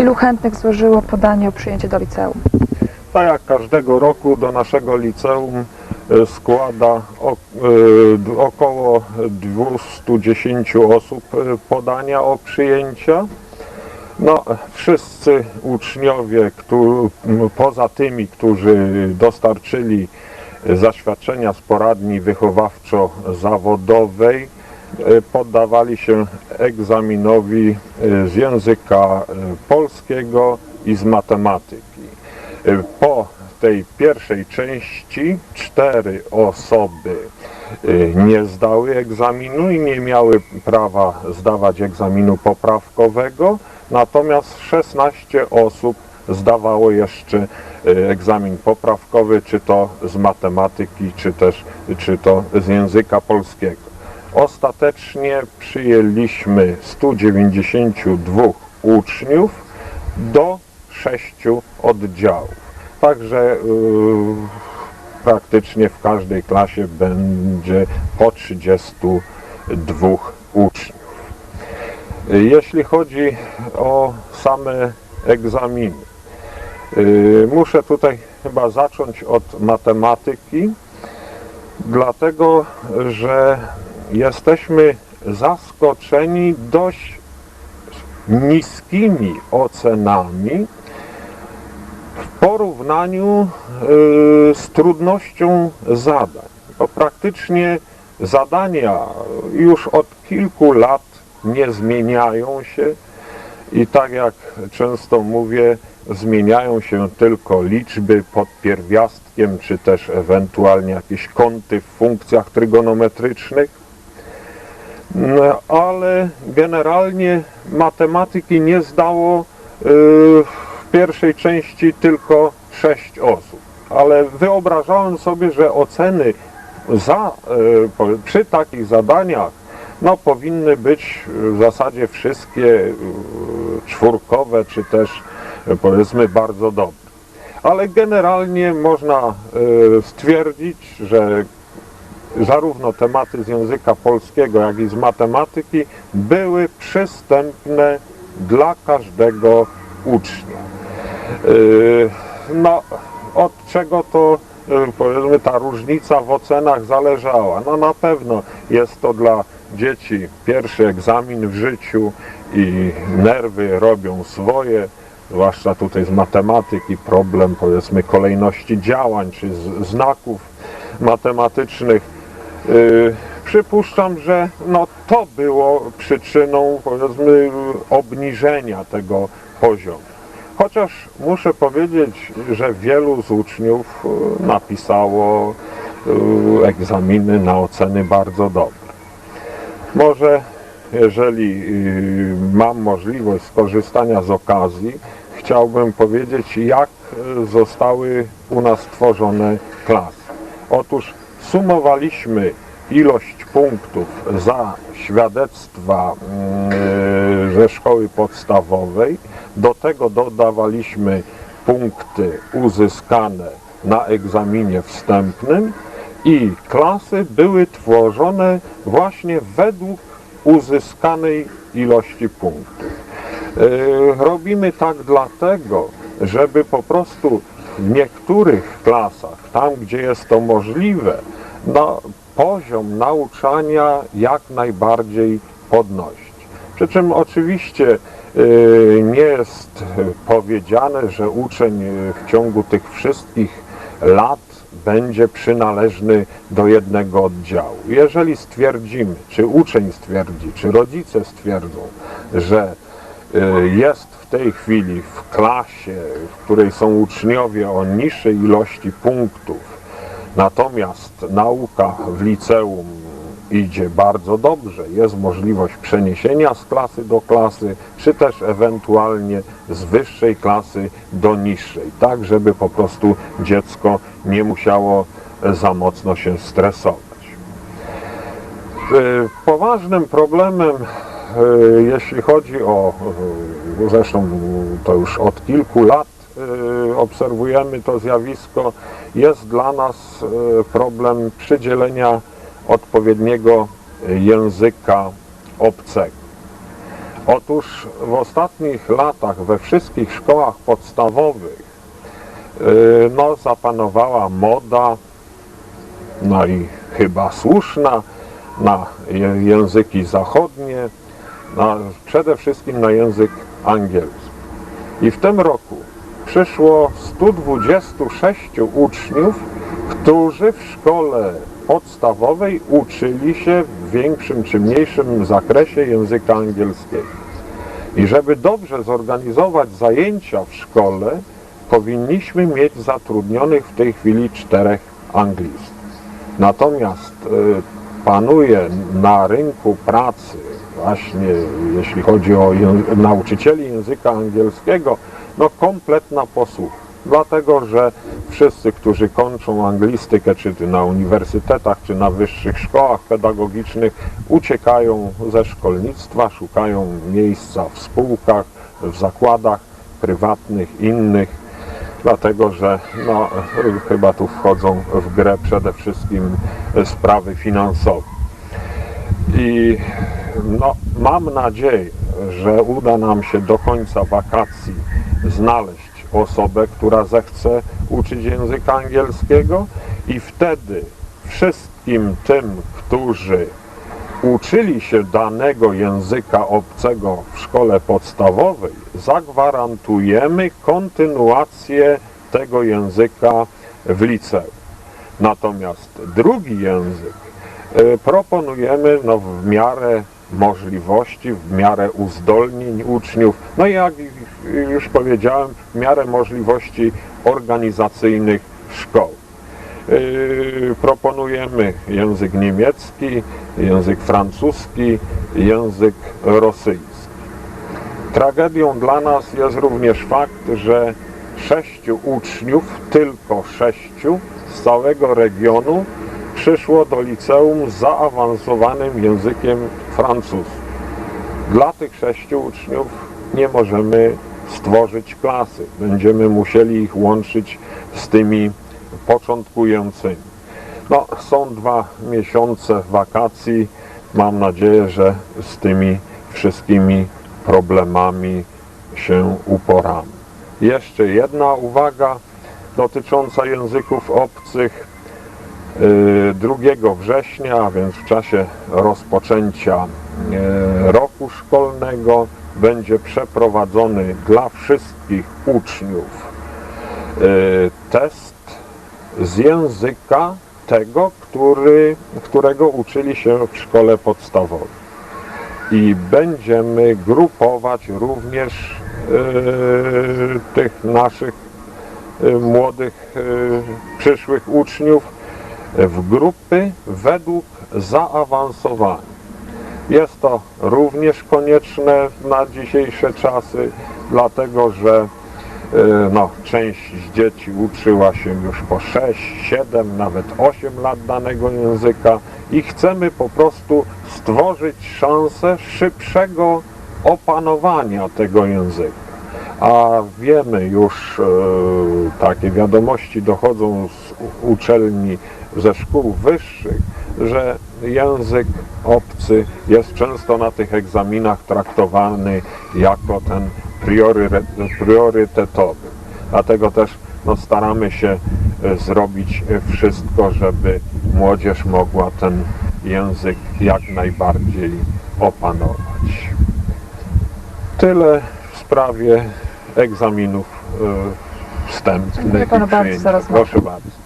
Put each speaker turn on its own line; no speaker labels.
Ilu chętnych złożyło podanie o przyjęcie do liceum?
Tak jak każdego roku do naszego liceum e, składa e, około 210 osób e, podania o przyjęcia. No, wszyscy uczniowie, którzy, poza tymi, którzy dostarczyli zaświadczenia z poradni wychowawczo-zawodowej, poddawali się egzaminowi e, z języka e, polskiego i z matematyki. E, Po tej pierwszej części cztery osoby e, nie zdały egzaminu i nie miały prawa zdawać egzaminu poprawkowego, natomiast 16 osób zdawało jeszcze e, egzamin poprawkowy, czy to z matematyki, czy też czy to z języka polskiego. Ostatecznie przyjęliśmy 192 uczniów do sześciu oddziałów. Także yy, praktycznie w każdej klasie będzie po 32 uczniów. Jeśli chodzi o same egzaminy, yy, muszę tutaj chyba zacząć od matematyki, dlatego że jesteśmy zaskoczeni dość niskimi ocenami w porównaniu y, z trudnością zadań. Bo praktycznie zadania już od kilku lat nie zmieniają się i tak jak często mówię, zmieniają się tylko liczby pod pierwiastkiem, czy też ewentualnie jakieś kąty w funkcjach trygonometrycznych. No, ale generalnie matematyki nie zdało y, w pierwszej części tylko sześć osób. Ale wyobrażałem sobie, że oceny za, y, przy takich zadaniach no, powinny być w zasadzie wszystkie y, czwórkowe, czy też powiedzmy bardzo dobre. Ale generalnie można stwierdzić, że zarówno tematy z języka polskiego, jak i z matematyki były przystępne dla każdego ucznia. Yy, No, od czego to yy, powiedzmy ta różnica w ocenach zależała? No na pewno jest to dla dzieci pierwszy egzamin w życiu i nerwy robią swoje, zwłaszcza tutaj z matematyki problem powiedzmy kolejności działań czy znaków matematycznych. Yy, przypuszczam, że no, to było przyczyną powiedzmy obniżenia tego poziomu. Chociaż muszę powiedzieć, że wielu z uczniów yy, napisało yy, egzaminy na oceny bardzo dobre. Może jeżeli mam możliwość skorzystania z okazji, chciałbym powiedzieć, jak zostały u nas tworzone klasy. Otóż sumowaliśmy ilość punktów za świadectwa yy, ze szkoły podstawowej, do tego dodawaliśmy punkty uzyskane na egzaminie wstępnym i klasy były tworzone właśnie według uzyskanej ilości punktów. Yy, Robimy tak dlatego, żeby po prostu w niektórych klasach, tam gdzie jest to możliwe, no, poziom nauczania jak najbardziej podnosić. Przy czym oczywiście yy, nie jest powiedziane, że uczeń yy, w ciągu tych wszystkich lat będzie przynależny do jednego oddziału. Jeżeli stwierdzimy, czy uczeń stwierdzi, czy rodzice stwierdzą, że y, jest w tej chwili w klasie, w której są uczniowie o niższej ilości punktów, natomiast nauka w liceum idzie bardzo dobrze, jest możliwość przeniesienia z klasy do klasy, czy też ewentualnie z wyższej klasy do niższej, tak żeby po prostu dziecko nie musiało za mocno się stresować. Y, Poważnym problemem, y, jeśli chodzi o, y, zresztą to już od kilku lat y, obserwujemy to zjawisko, jest dla nas y, problem przydzielenia odpowiedniego języka obcego. Otóż w ostatnich latach we wszystkich szkołach podstawowych yy, no, zapanowała moda, no i chyba słuszna, na języki zachodnie, na, przede wszystkim na język angielski. I w tym roku przyszło 126 uczniów, którzy w szkole podstawowej uczyli się w większym czy mniejszym zakresie języka angielskiego. I żeby dobrze zorganizować zajęcia w szkole, powinniśmy mieć zatrudnionych w tej chwili czterech anglistów. Natomiast y, panuje na rynku pracy, właśnie jeśli chodzi o nauczycieli języka angielskiego, no kompletna posłucha. Dlatego, że wszyscy, którzy kończą anglistykę, czy na uniwersytetach, czy na wyższych szkołach pedagogicznych, uciekają ze szkolnictwa, szukają miejsca w spółkach, w zakładach prywatnych, innych, dlatego że no, chyba tu wchodzą w grę przede wszystkim sprawy finansowe. I no, mam nadzieję, że uda nam się do końca wakacji znaleźć osobę, która zechce uczyć języka angielskiego i wtedy wszystkim tym, którzy uczyli się danego języka obcego w szkole podstawowej, zagwarantujemy kontynuację tego języka w liceum. Natomiast drugi język y, proponujemy no, w miarę możliwości, w miarę uzdolnień uczniów, no i jak już powiedziałem, w miarę możliwości organizacyjnych szkoły. Yy, proponujemy język niemiecki, język francuski, język rosyjski. Tragedią dla nas jest również fakt, że sześciu uczniów, tylko sześciu z całego regionu przyszło do liceum z zaawansowanym językiem francuskim. Dla tych sześciu uczniów nie możemy stworzyć klasy. Będziemy musieli ich łączyć z tymi początkującymi. No, są dwa miesiące wakacji. Mam nadzieję, że z tymi wszystkimi problemami się uporamy. Jeszcze jedna uwaga dotycząca języków obcych. Yy, 2 września, a więc w czasie rozpoczęcia yy, roku szkolnego będzie przeprowadzony dla wszystkich uczniów yy, test z języka tego, który, którego uczyli się w szkole podstawowej. I będziemy grupować również tych naszych młodych przyszłych uczniów w grupy według zaawansowania. Jest to również konieczne na dzisiejsze czasy, dlatego że y, no, część dzieci uczyła się już po 6, 7, nawet 8 lat danego języka i chcemy po prostu stworzyć szansę szybszego opanowania tego języka. A wiemy już, e, takie wiadomości dochodzą z uczelni, ze szkół wyższych, że język obcy jest często na tych egzaminach traktowany jako ten priory, priorytetowy. Dlatego też no, staramy się e, zrobić wszystko, żeby młodzież mogła ten język jak najbardziej opanować. Tyle w sprawie egzaminów e, wstępnych.
Dziękuję panu bardzo
przyjęcia.
za rozmowę.
Proszę bardzo.